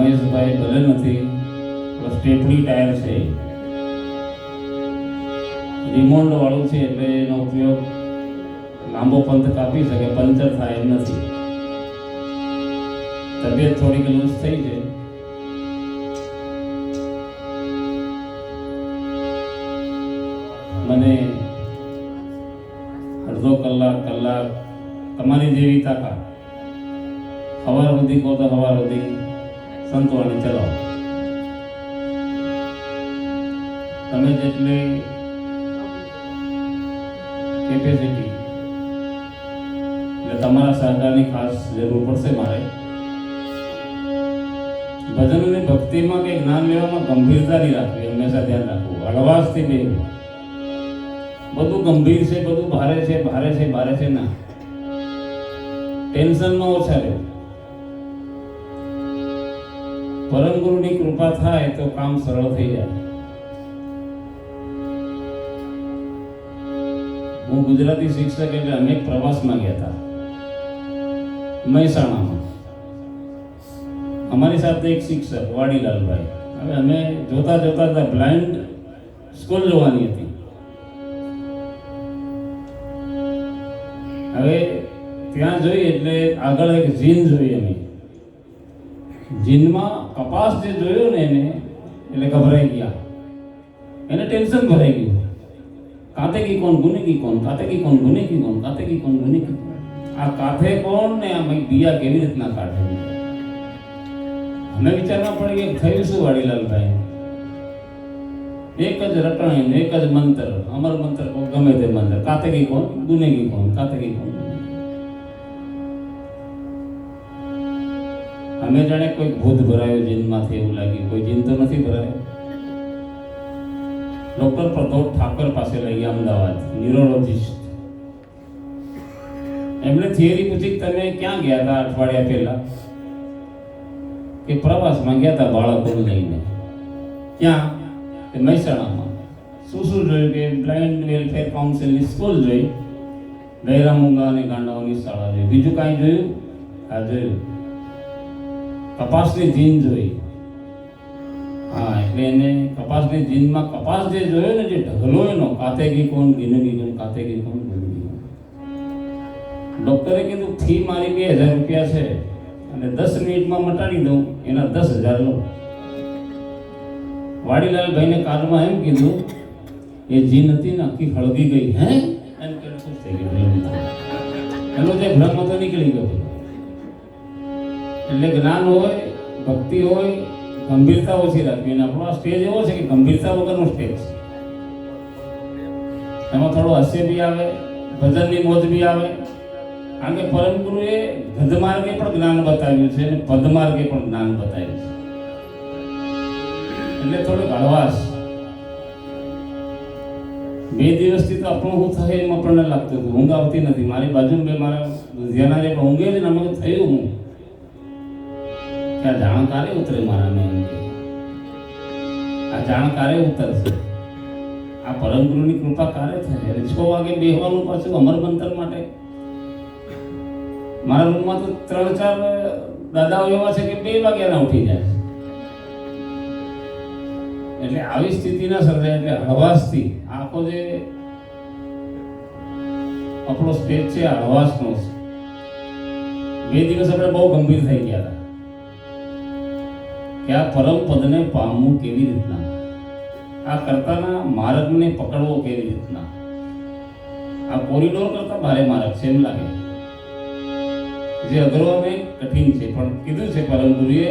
મહેશભાઈ ભલે નથી, પણ સ્ટેપલી ટાયર છે. રિમોન્ડ વાળું છે એટલે એનો ઉપયોગ લાંબો પંથ કાપી શકે, પંચર થાય એમ નથી. તબિયત થોડીક લૂઝ થઈ છે. મને અડધો કલાક કલાક, તમારી જેવી તાકાત. સવાર સુધી કહો તો સવાર સુધી. સંતવાણી ચલાવો તમે જેટલી કેપેસિટી એટલે તમારા સહકારની ખાસ જરૂર પડશે મારે. ભજન અને ભક્તિમાં કે જ્ઞાન લેવામાં ગંભીરતા નહીં રાખવી, હંમેશા ધ્યાન રાખવું. હળવાશથી નહીં બધું ગંભીર છે, બધું ભારે છે ભારે છે ભારે છે ના. ટેન્શનમાં ઓછા રહેવું. પરમ ગુરુની કૃપા થાય તો કામ સરળ થઈ જાય. હું ગુજરાતી શિક્ષક એટલે અનેક પ્રવાસમાં ગયા હતા. મહેસાણામાં. અમારી સાથે એક શિક્ષક, વાડીલાલભાઈ. હવે અમે જોતા જોતા હતા બ્લાઇન્ડ સ્કૂલ જોવાની હતી. હવે ત્યાં જોઈ એટલે આગળ એક જીન જોઈ અમે. જીનમાં કપાસ જે જોયો ને એને એટલે ગભરાઈ ગયા એને ટેન્શન ભરાઈ ગયું કાતે કી કોણ ગુને કી કોણ કાતે કી કોણ ગુને કી કોણ કાતે કી કોણ ગુને કી કોણ આ કાથે કોણ ને આ ભાઈ બિયા કેવી રીતના કાઢે અમે વિચારમાં પડી કે થયું શું વાડીલાલભાઈ એક જ રટણી ને એક જ મંત્ર અમર મંત્ર કો ગમે તે મંત્ર કાતે કી કોણ ગુને કી કોણ કાતે કી કોણ અમે જાણે કોઈ ભૂત ભરાયો જીનમાંથી એવું લાગ્યું. કોઈ જીન તો નથી ભરાયો. ડોક્ટર પ્રદોષ ઠાકર પાસે લઈ ગયા, અમદાવાદ. ન્યુરોલોજિસ્ટ. એમણે થિયરી પૂછી કે તમે ક્યાં ગયા હતા અઠવાડિયા પહેલા? કે પ્રવાસમાં ગયા હતા બાળકોને લઈને. ક્યાં? કે મહેસાણામાં. શું શું જોયું કે બ્લાઇન્ડ વેલફેર કાઉન્સિલની સ્કૂલ જોઈ? ગૈરા મૂંગા અને ગાંડાઓની શાળા જોઈ. બીજું કાંઈ જોયું? આ જોયું. કપાસની જીન જોઈ. હા, એટલે એને કપાસની જીનમાં કપાસ જે જોયો ને, જે ઢગલો એનો, કાતે ગી કોણ ગીનગી કોણ, કાતે ગી કોણ ગીનગી ડોક્ટરે કીધું, ફી મારી બે હજાર રૂપિયા છે અને દસ મિનિટમાં મટાડી દઉં, એના દસ હજાર લઉં વાડીલાલભાઈને કારમાં એમ કીધું, એ જીન હતી ને, આખી હળગી ગઈ. હે? એમ કે ખુશ થઈ ગયો. એનો જે ભ્રમ હતો, નીકળી ગયો. એટલે જ્ઞાન હોય, ભક્તિ હોય ગંભીરતા ઓછી રાખવી. અને આપણો સ્ટેજ એવો છે કે ગંભીરતા વગરનો સ્ટેજ એમાં થોડો હાસ્ય બી આવે, ભજનની મોજ બી આવે. કારણ કે પરમ ગુરુએ ગધ પણ જ્ઞાન બતાવ્યું છે અને પદ પણ જ્ઞાન બતાવ્યું છે. એટલે થોડો હળવાશ બે દિવસથી તો આપણું હું થાય એમ આપણને લાગતું હતું. ઊંઘ આવતી નથી. મારી બાજુમાં બે મારા ધ્યાના જે ઊંઘે છે ને અમે થયું હું. કે જાણ તારે ઉતરે મારા મેં આ જાણ તારે ઉતરશે. આ પરમ ગુરુની કૃપા કારે થાય. એટલે છ વાગે બેહવાનું પાછું અમર મંતર માટે. મારા રૂમમાં તો ત્રણ ચાર દાદાઓ એવા છે કે બે વાગ્યાના ઉઠી જાય. એટલે આવી સ્થિતિના સર્જાય, એટલે હળવાશથી આખો જે આપણો સ્ટેજ છે, આ છે બે દિવસ આપણે બહુ ગંભીર થઈ ગયા હતા. કે આ પરમ પામવું કેવી રીતના? આ કરતાના માર્ગને પકડવો કેવી રીતના? આ કોરિડોર કરતા ભારે માર્ગ છે એમ લાગે. જે અઘરો અને કઠિન છે, પણ કીધું છે પરમ ગુરુએ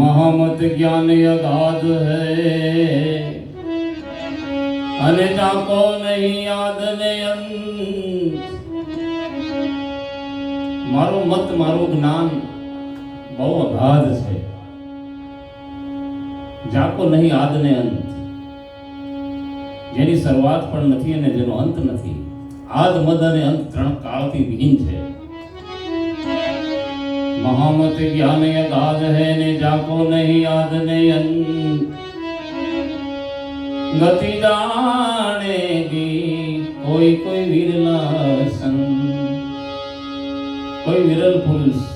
મહામત જ્ઞાન અગાધ હૈ, અને તાકો નહીં યાદ ને અંત. મારો મત, મારું જ્ઞાન બહુ અગાધ છે જાકો નહીં આદ ને અંત જેની શરૂઆત પણ નથી અને જેનો અંત નથી આદ મદ અને અંત ત્રણ કાળથી વિહીન છે મહામત જ્ઞાન અગાધ હે ને જાકો નહીં યાદ ને અંત ગતિ જાણેગી કોઈ કોઈ વિરલા સંગ કોઈ વિરલ પુરુષ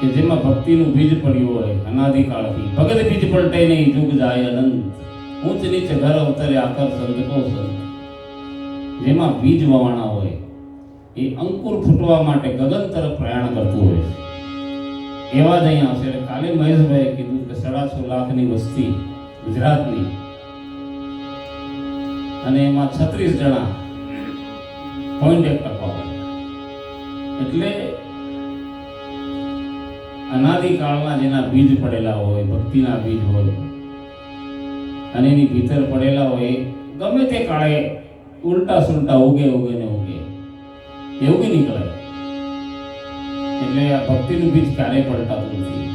કે જેમાં ભક્તિનું બીજ પડ્યું હોય, અનાદિકાળથી. ભગત બીજ પલટે નહીં, જુગ જાય અનંત. ઊંચ નીચ ઘર અવતરે આકર સંત કો સંત. જેમાં બીજ વવાણા હોય, એ અંકુર ફૂટવા માટે ગગન તરફ પ્રયાણ કરતું હોય છે. એવા જ અહીંયા છે. કાલે મહેશભાઈએ કીધું કે સાડા લાખની વસ્તી ગુજરાતની. અને એમાં છત્રીસ જણા પોઈન્ટ એક ટકા એટલે અનાદિકાળના જેના બીજ પડેલા હોય, ભક્તિના બીજ હોય, અને એની ભીતર પડેલા હોય, ગમે તે કાળે ઉલટા સુલટા ઉગે ઉગે ને ઉગે. એવું ઉગી નીકળે એટલે આ ભક્તિનું બીજ ક્યારેય પલટાતું નથી.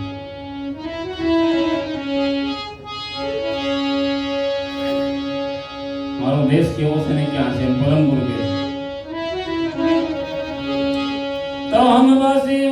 મારો દેશ કેવો છે ને ક્યાં છે? પરમપુર પરમ ગુરુ કહે છે તો હમ વાસી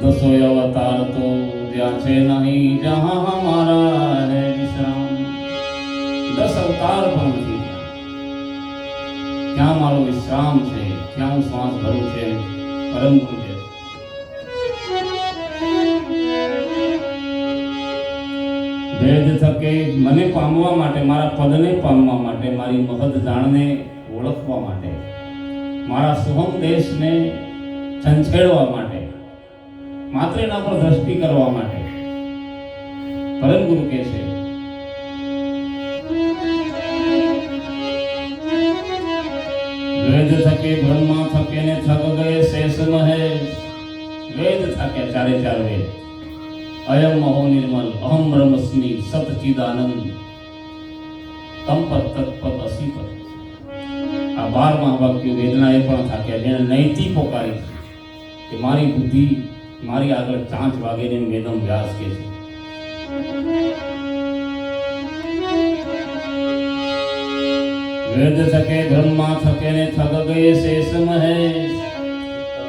तो अवतार तो ध्यासे नहीं जहाँ हमारा है विश्राम। दस अवतार પણ નથી ક્યાં મારો વિશ્રામ છે ક્યાં હું શ્વાસ ભરું છે પરમ ગુરુ છે ભેદ થકે મને પામવા માટે મારા પદને પામવા માટે મારી મહદ જાણને ઓળખવા માટે મારા સુહમ દેશને છંછેડવા માટે માત્ર એના પર દ્રષ્ટિ કરવા માટે. પરમ ગુરુ કહે છે, વેદ થકે બ્રહ્મા થકે ને થક ગયે શેષ મહે વેદ થકે ચારે ચાર અયમ મહો નિર્મલ, અહમ બ્રહ્મસ્મિ સતચિદાનંદ તમપત તત્પત અસીપત આ બારમા વાક્ય વેદના એ પણ થાક્યા જેને નૈતી પોકારી. કે મારી બુદ્ધિ મારી આગળ ચાંચ વાગે ને વેદમ વ્યાસ કે છે વેદ થકે બ્રહ્મા થકે ને થગ ગયે શેષ મહેશ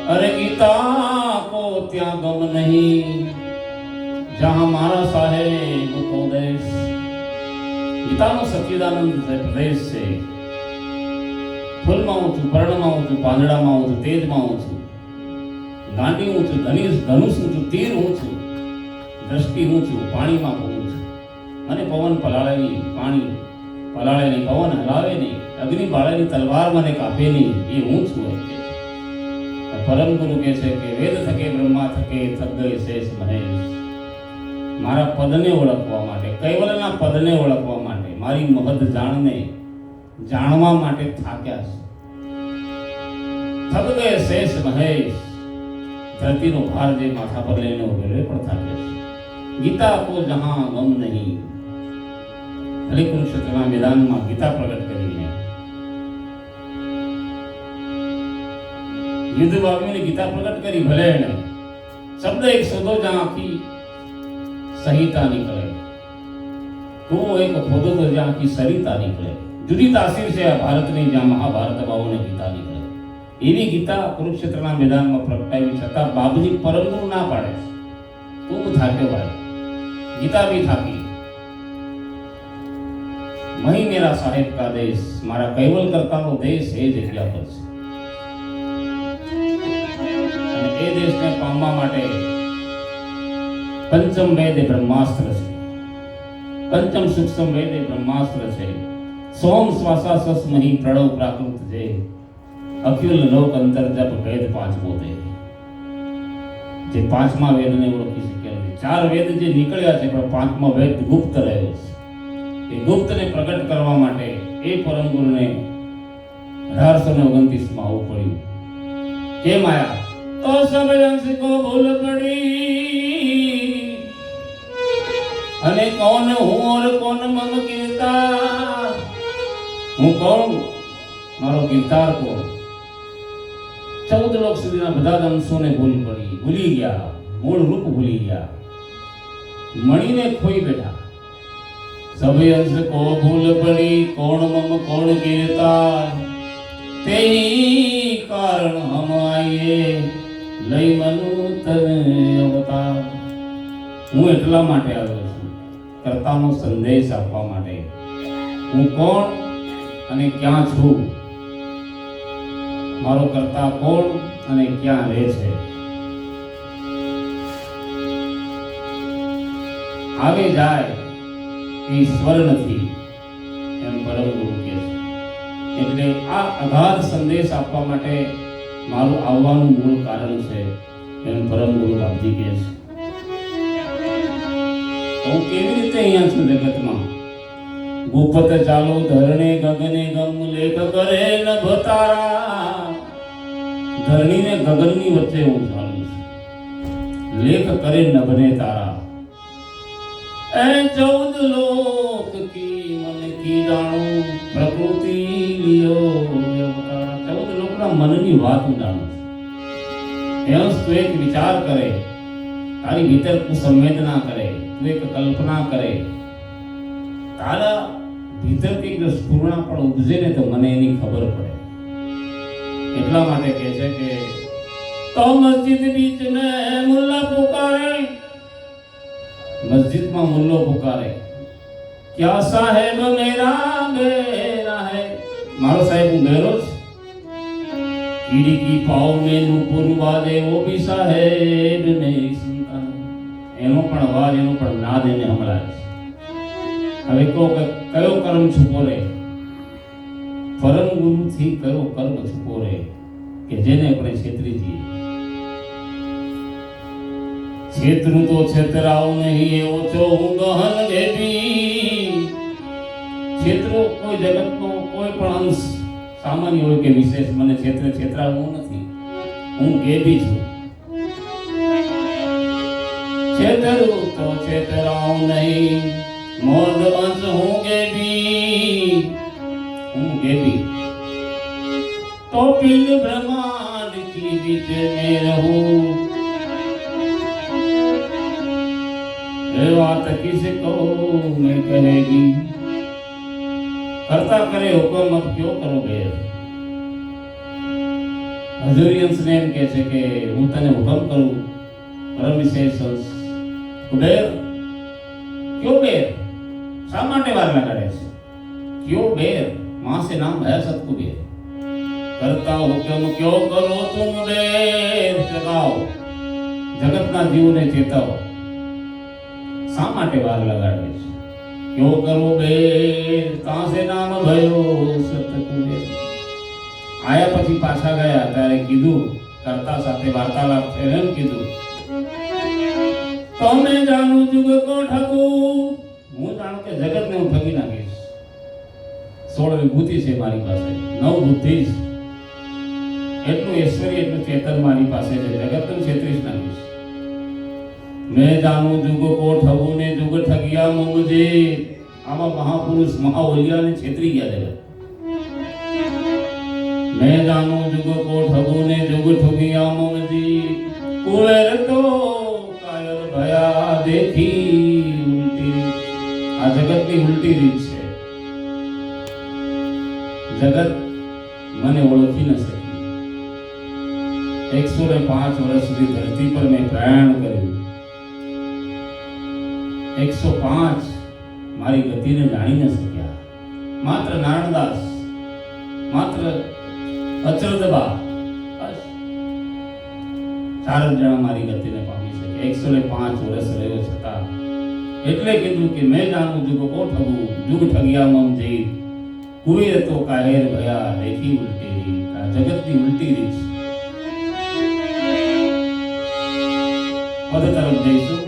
અરે ગીતા કો ત્યાં ગમ નહીં જहाँ મારા સાહેબ કો દેશ ગીતાનો સચ્ચિદાનંદ પ્રદેશ છે ફૂલમાં હું છું પર્ણમાં હું છું પાંદડામાં હું છું તેજમાં હું છું ગાંડી હું છું ધનુષ ધનુષ હું છું તીર હું છું, દ્રષ્ટિ હું છું, પાણીમાં હું છું. અને પવન પલાળે નહીં પાણી પલાળે નહીં પવન હલાવે નહીં, અગ્નિ બાળે તલવાર મને કાપે નહીં, એ હું છું પરમ ગુરુ કહે છે કે વેદ થકે, બ્રહ્મા થકે થકે શેષ મહેશ મારા પદને ઓળખવા માટે, કૈવલના પદને ઓળખવા માટે, મારી મહદ જાણને જાણવા માટે થાક્યા છે. થક ગયે શેષ મહેશ. ધરતીનો ભાર જે માથા પર લઈને ઉભેલો એ પણ થાકે છે ગીતા કો જહાં ગમ નહીં હરે કુરુક્ષેત્રના મેદાનમાં ગીતા પ્રગટ કરીને યુદ્ધ વાવીને ગીતા પ્રગટ કરી ભલે એને શબ્દ એક શોધો જ્યાં આખી સંહિતા નીકળે કૂવો એક ખોદો તો જ્યાં આખી સરિતા નીકળે જુદી તાસીર છે આ ભારતની જ્યાં મહાભારત બાબુને ગીતા નીકળે એવી ગીતા કુરુક્ષેત્રના મેદાનમાં પ્રગટાવી છતાં બાબુજી પરમગુરુ ના પાડે. છે થાક્યો ભાઈ ગીતા બી થાકી. મહી મેરા સાહેબ કા દેશ, મારા કૈવલ કરતાનો દેશ એ જગ્યા પર છે. એ દેશને પામવા માટે પંચમ વેદ બ્રહ્માસ્ત્ર છે. પંચમ સૂક્ષ્મ વેદ બ્રહ્માસ્ત્ર છે. સોમ શ્વાસા સસ મહી પ્રણવ પ્રાકૃત જે અખિલ લોક અંતર જપ વેદ પાંચમો દે જે પાંચમા વેદને ઓળખી શક્યા ચાર વેદ જે નીકળ્યા છે, પણ પાંચમો વેદ ગુપ્ત રહ્યો છે. એ ગુપ્તને પ્રગટ કરવા માટે એ પરમ ગુરુને અઢારસો ને ઓગણત્રીસમાં આવવું પડ્યું. કેમ આયા તો અંશ કો ભૂલ પડી. અને કોણ હું ઓર કોણ મમ કીર્તા? હું કોણ? મારો કીર્તાર કોણ? ચૌદ લોક સુધીના બધા જ અંશોને ભૂલ પડી. ભૂલી ગયા. મૂળ રૂપ ભૂલી ગયા. મણીને ખોઈ બેઠા. સભે અંશ કો ભૂલ પડી, કોણ મમ, કોણ કેતા તેહી કારણ હમાયે લઈ મનુ તને અવતાર. હું એટલા માટે આવ્યો છું. કર્તાનો સંદેશ આપવા માટે. હું કોણ અને ક્યાં છું? મારો કરતા કોણ અને ક્યાં રહે છે? આવે જાય ઈશ્વર નથી, એમ પરમ ગુરુ કહે છે. એટલે આ અગાધ સંદેશ આપવા માટે મારું આવવાનું મૂળ કારણ છે, એમ પરમ ગુરુ બાપજી કહે છે. હું કેવી રીતે અહીંયા છું જગતમાં? ગુપત ચાલો ધરણે ગગને ગમ લેખ કરે નભ ધરણીને ગગનની વચ્ચે હું ચાલું છું. લેખ કરે નભને તારા. એ ચૌદ લોક કી મન કી જાણું. પ્રકૃતિ લિયો અવતાર. ચૌદ લોકના મનની વાત હું જાણું છું. એનો તું એક વિચાર કરે. તારી ભીતર તું સંવેદના કરે તું એક કલ્પના કરે. તારા ભીતર કંઈક સ્ફૂર્ણા પણ ઉપજે ને તો મને એની ખબર પડે. એટલા માટે કહે છે કે તો મસ્જિદ બીચ ને મુલ્લા પુકારે. મસ્જિદમાં મુલ્લો પુકારે. ક્યા સાહેબ મેરા મેરા હે? મારો સાહેબ, હું મેરો જ. કીડી કી પાવ મે નુપુર વાદે ઓ બી સાહેબ ને સુનતા એનો પણ અવાજ, એનો પણ નાદ એને સંભળાય છે. હવે કે કયો કર્મ છુપો રહે? પરમ ગુરુથી કયો કર્મ છુપો રહે કે જેને આપણે છેતરી જઈએ છેતરું તો છેતરાવ નહીં, એવો ઓછો હું ગહન બેબી છેતરો કોઈ જગતનો કોઈ પણ અંશ સામાન્ય હોય કે વિશેષ, મને છેતરે છેતરાવવું નથી. હું ગેબી છું. છેતરું તો છેતરાવ નહીં. મોદ અંશ હું ગેબી હું બેટી તો પિલ બ્રહ્માંડ કી બીચ મે રહું. વાત કિસકો મેં કહેગી કરતા કરે હુકમ અબ ક્યો કરોગે હજુરિયન્સને એમ કહે છે કે હું તને હુકમ કરું. પરમ કુબેર ક્યો બેર શા માટે વાર લગાડે છે? ક્યો બેર मां से नाम है सतकुबेर કરતા હુકમ ક્યો કરો તુમ બેર જગાઓ જગતના જીવને ચેતાવો શા માટે વાર લગાડે છે ક્યો કરો બેર તાં સે નામ ભયો સતકુબેર આયા પછી પાછા ગયા ત્યારે કીધું કરતા સાથે વાર્તાલાપ થયો એમ કીધું તમે જાણું જુગ કો ઠગુ હું જાણું કે જગતને હું ઠગી નાખીશ सोल विभूति से मारी पास नव बुद्धि एटू ऐश्वर्य एटू चेतन मारी पास है जगत तुम छेत्रीस नंगी मैं जानू जुग को ठगो ने जुग ठगिया मुझे आमा महापुरुष महावलिया ने छेत्री गया जगत मैं जानू जुग को ठगो ने जुग ठगिया मुझे कुलर तो कायर भया देखी उल्टी आ जगत की उल्टी रीछ જગત મને ઓળખી ન શક્યું એકસો ને પાંચ વર્ષ સુધી ધરતી પર મેં પ્રયાણ કર્યું. એકસો પાંચ મારી ગતિને જાણી ન શક્યા. માત્ર નારણદાસ, માત્ર અચરદબા ચાર જણા મારી ગતિને પામી શકે. એકસો ને પાંચ વર્ષ રહ્યો છતાં. એટલે કીધું કે મેં જાણું, જુગ કો ઠગું જુગ ઠગ્યા મમ જઈ કુવેર તો કાહેર ભયા દેખી ઉલટી જગતની ઉલટી રીત. પદ તરફ જઈશું.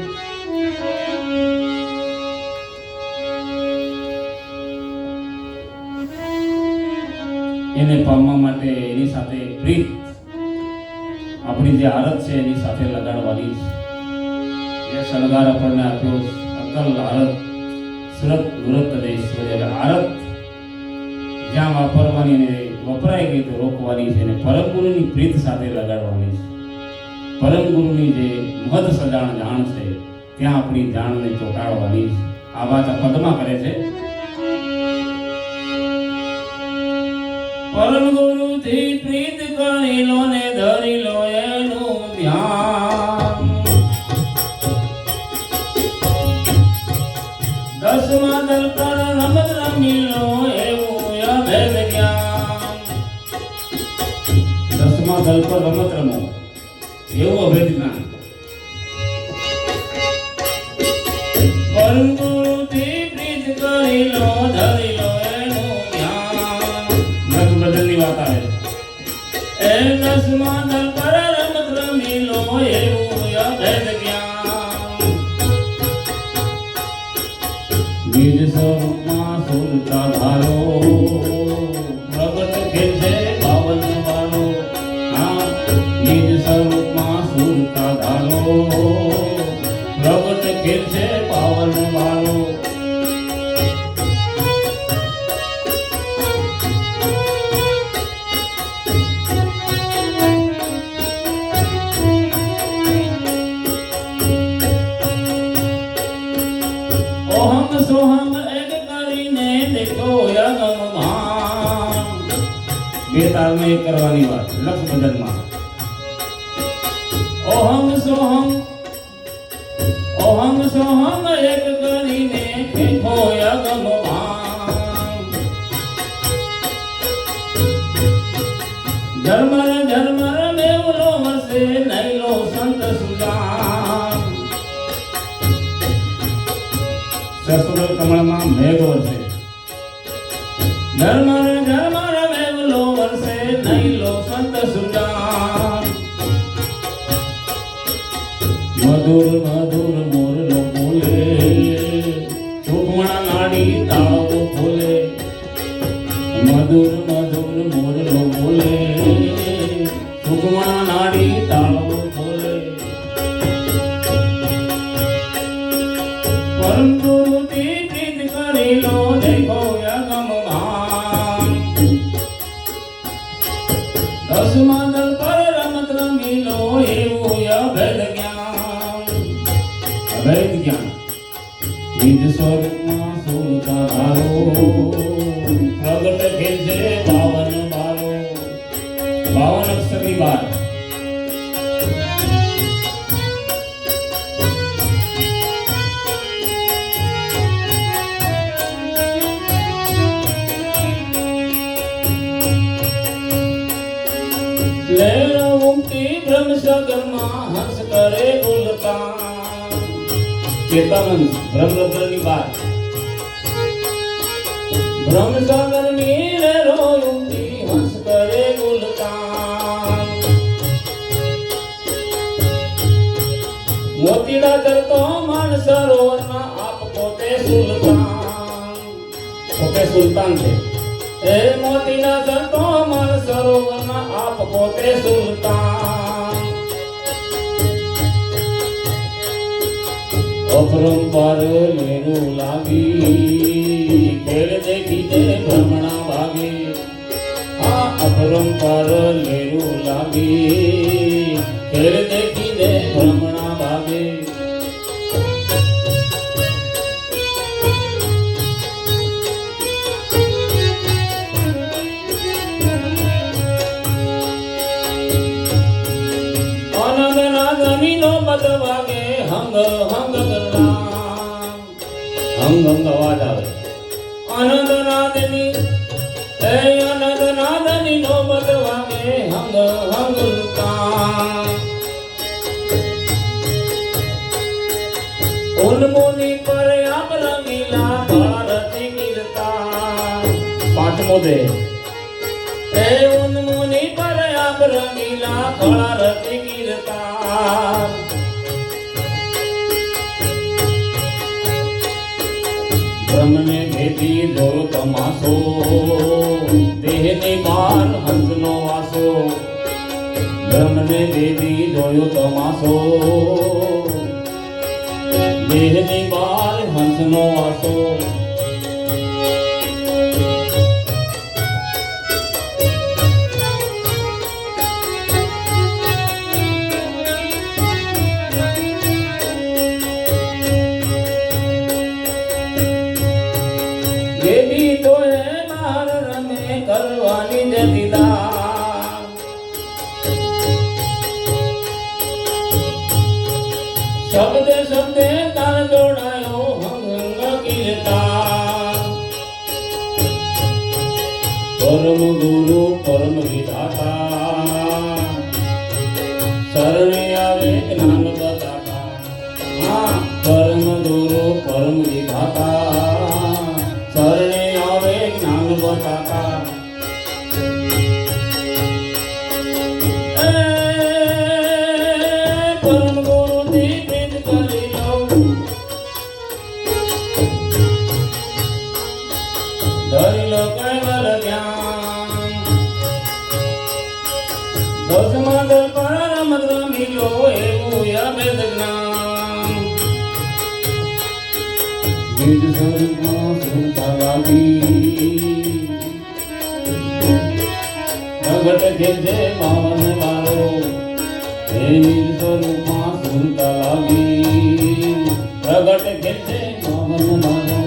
એને પામવા માટે એની સાથે પ્રીત, આપણી જે આરત છે એની સાથે લગાડવાની છે. એ શણગાર આપણને આપ્યો અકલ આરત સુરત ગુરત દેશ આરત જ્યાં વાપરવાની ને વપરાય ગઈ તો રોકવાની છે અને પરમ ગુરુની પ્રીત સાથે લગાડવાની છે. પરમ ગુરુની જે મહદ સજાણ જાણ છે, ત્યાં આપણી જાણને ચોંટાડવાની છે. આ વાત પદમાં કરે છે. પરમ ગુરુથી પ્રીત કરી ને ધરી લો દસમા દલ પર રમત રમો એવું અભેદ જ્ઞાન પરમ પ્રીત કરી લો ધરી લો એનું ધ્યાન. નગ બદલની વાત આવે. એ દસમા દલ કમળમાં મેઘ વરસે ધર્મર અભેદ જ્ઞાન નિજ સ્વરૂપમાં સુરતા ધારો પ્રગટ ખેલશે પાવન બારો. બાવન અક્ષરની બાર. ચેતાનંદ બ્રહ્મરત્નની વાત. બ્રહ્મસાગરની નીર ઉમટી હંસ કરે ગુલકાન. મોતીડા કરતો માન સરોવરમાં આપ પોતે સુલતાન. પોતે સુલતાન છે. એ મોતીડા કરતો માન સરોવરમાં આપ પોતે સુલતાન. અપરંપાર લેરું લાગી ખેલ દેખી દે ભ્રમણા ભાગે આ અપરંપાર લેરું લાગી પાંચમો દે એ ઉન્મુની પર આભર નીલા કળા રતિ ગીરતા. બ્રહ્મને ભેદી જોયો તમાસો દેહની બાર હંસનો વાસો. બ્રહ્મને ભેદી જોયો તમાસો દેહની બાર હંસનો વાસો. શબ્દે શબ્દે તાર જોડાયો હંગ કીર્તા. પરમ ગુરુ પરમ વિધાતા. વસમદ પરમ રમીલો એવું અભેદ જ્ઞાન નિજ સ્વરૂપમાં સુતાવાદી ભગત કે જે પાવન વાળો હે નિજ સ્વરૂપમાં સુતાવાદી ભગત કે જે પાવન વાળો